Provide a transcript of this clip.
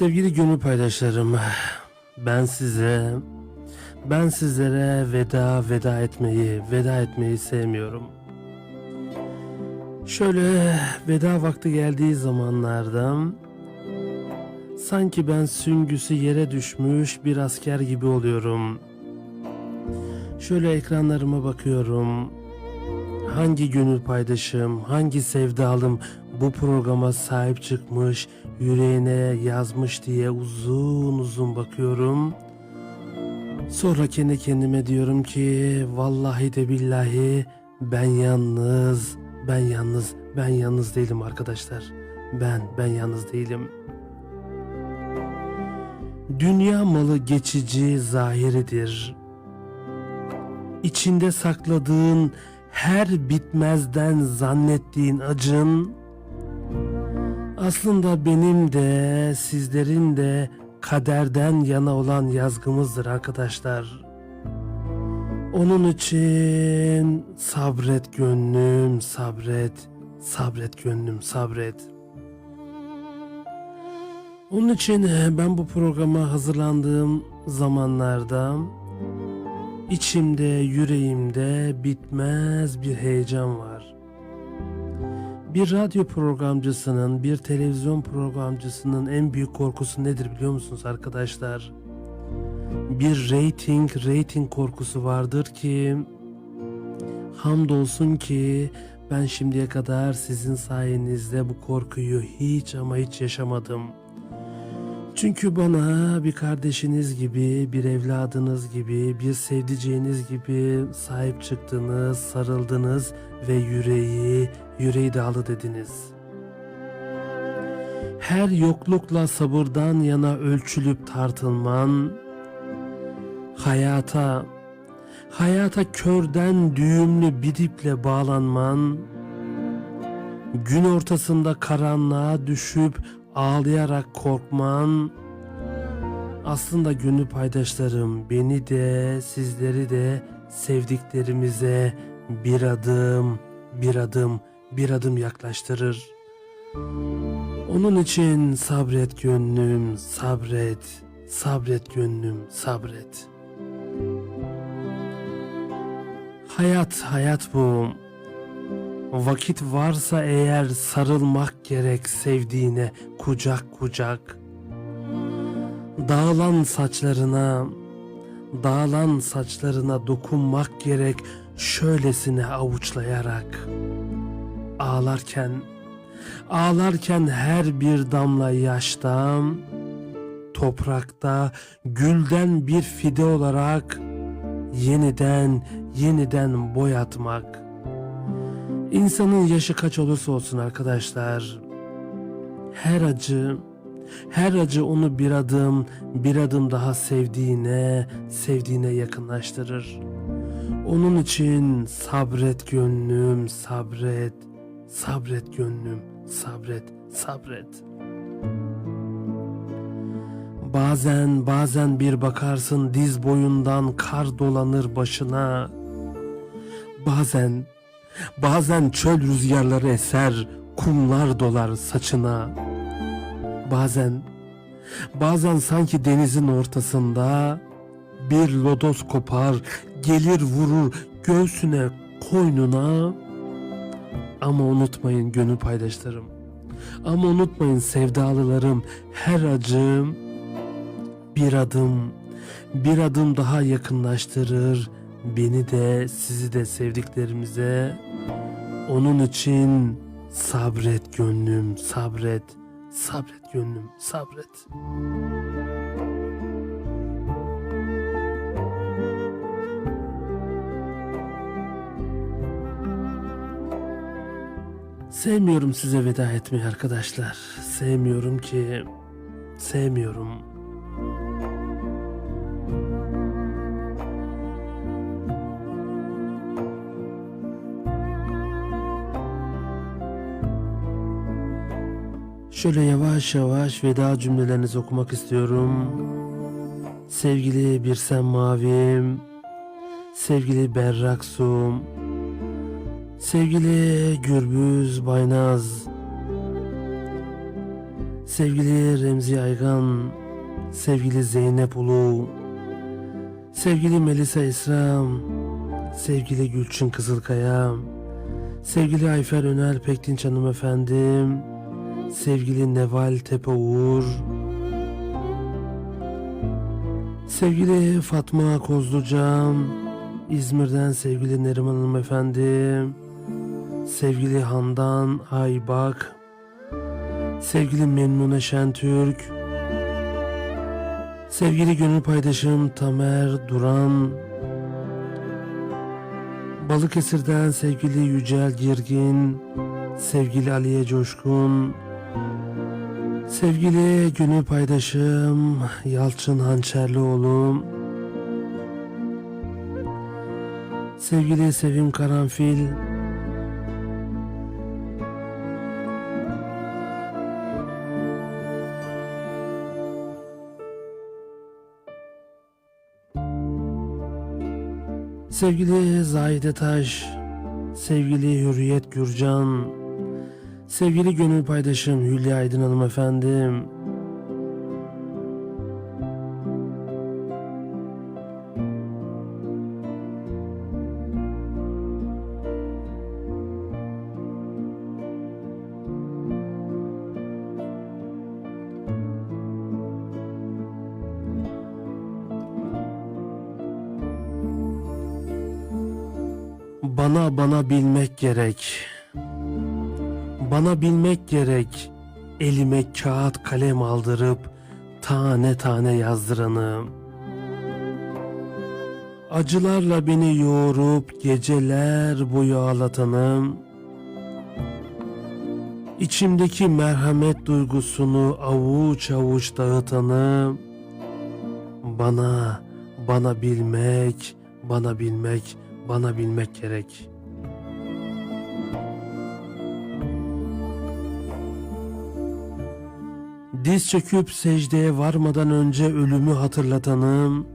Sevgili gönül paydaşlarım, ben size, ben sizlere veda veda etmeyi, veda etmeyi sevmiyorum. Şöyle veda vakti geldiği zamanlarda sanki ben süngüsü yere düşmüş bir asker gibi oluyorum. Şöyle ekranlarıma bakıyorum. Hangi gönül paydaşım, hangi sevdalım bu programa sahip çıkmış, yüreğine yazmış diye uzun uzun bakıyorum. Sonra kendi kendime diyorum ki vallahi de billahi ben yalnız, ben yalnız, ben yalnız değilim arkadaşlar. Ben, ben yalnız değilim. Dünya malı geçici zahiridir. İçinde sakladığın her bitmezden zannettiğin acın aslında benim de sizlerin de kaderden yana olan yazgımızdır arkadaşlar. Onun için sabret gönlüm sabret, sabret gönlüm sabret. Onun için ben bu programa hazırlandığım zamanlarda içimde, yüreğimde bitmez bir heyecan var. Bir radyo programcısının, bir televizyon programcısının en büyük korkusu nedir biliyor musunuz arkadaşlar? Bir rating, rating korkusu vardır ki hamdolsun ki ben şimdiye kadar sizin sayenizde bu korkuyu hiç ama hiç yaşamadım. Çünkü bana bir kardeşiniz gibi, bir evladınız gibi, bir sevdiceğiniz gibi sahip çıktınız, sarıldınız ve yüreği, yüreği dağlı dediniz. Her yoklukla sabırdan yana ölçülüp tartılman, hayata, hayata körden düğümlü bir iple bağlanman, gün ortasında karanlığa düşüp ağlayarak korkman, aslında gönül paydaşlarım beni de sizleri de sevdiklerimize bir adım, bir adım, bir adım yaklaştırır. Onun için sabret gönlüm, sabret, sabret gönlüm, sabret. Hayat, hayat bu. Vakit varsa eğer sarılmak gerek sevdiğine kucak kucak. Dağılan saçlarına, dağılan saçlarına dokunmak gerek şöylesine avuçlayarak. Ağlarken, ağlarken her bir damla yaştan, toprakta gülden bir fide olarak yeniden, yeniden boyatmak. İnsanın yaşı kaç olursa olsun arkadaşlar, her acı, her acı onu bir adım, bir adım daha sevdiğine, sevdiğine yakınlaştırır. Onun için sabret gönlüm, sabret, sabret gönlüm, sabret, sabret. Bazen, bazen bir bakarsın diz boyundan kar dolanır başına. Bazen, bazen çöl rüzgarları eser, kumlar dolar saçına. Bazen, bazen sanki denizin ortasında bir lodos kopar, gelir vurur göğsüne, koynuna. Ama unutmayın gönül paydaşlarım. Ama unutmayın sevdalılarım, her acım bir adım, bir adım daha yakınlaştırır beni de sizi de sevdiklerimize. Onun için sabret gönlüm, sabret, sabret gönlüm, sabret. Sevmiyorum size veda etmeyi arkadaşlar. Sevmiyorum ki, sevmiyorum. Şöyle yavaş yavaş veda cümlelerinizi okumak istiyorum. Sevgili Birsem Mavim, sevgili Berrak Sum, sevgili Gürbüz Baynaz, sevgili Remzi Aygan, sevgili Zeynep Ulu, sevgili Melisa İsram, sevgili Gülçin Kızılkaya, sevgili Ayfer Öner Pektinç hanımefendim, sevgili Neval Tepe Uğur, sevgili Fatma Kozluca, İzmir'den sevgili Neriman hanımefendi, sevgili Handan Aybak, sevgili Memnune Şentürk, sevgili gönül paydaşım Tamer Duran, Balıkesir'den sevgili Yücel Girgin, sevgili Aliye Coşkun, sevgili gönül paydaşım Yalçın Hançerlioğlu, sevgili Sevim Karanfil, Sevgili Zahide Taş, sevgili Hürriyet Gürcan, sevgili gönül paydaşım Hülya Aydın Hanım efendim, bana bana bilmek gerek. Bana bilmek gerek. Elime kağıt kalem aldırıp tane tane yazdıranı. Acılarla beni yoğurup geceler boyu ağlatanım. İçimdeki merhamet duygusunu avuç avuç dağıtanı. Bana, bana bilmek, bana bilmek, bana bilmek gerek. Diz çöküp secdeye varmadan önce ölümü hatırlatanım,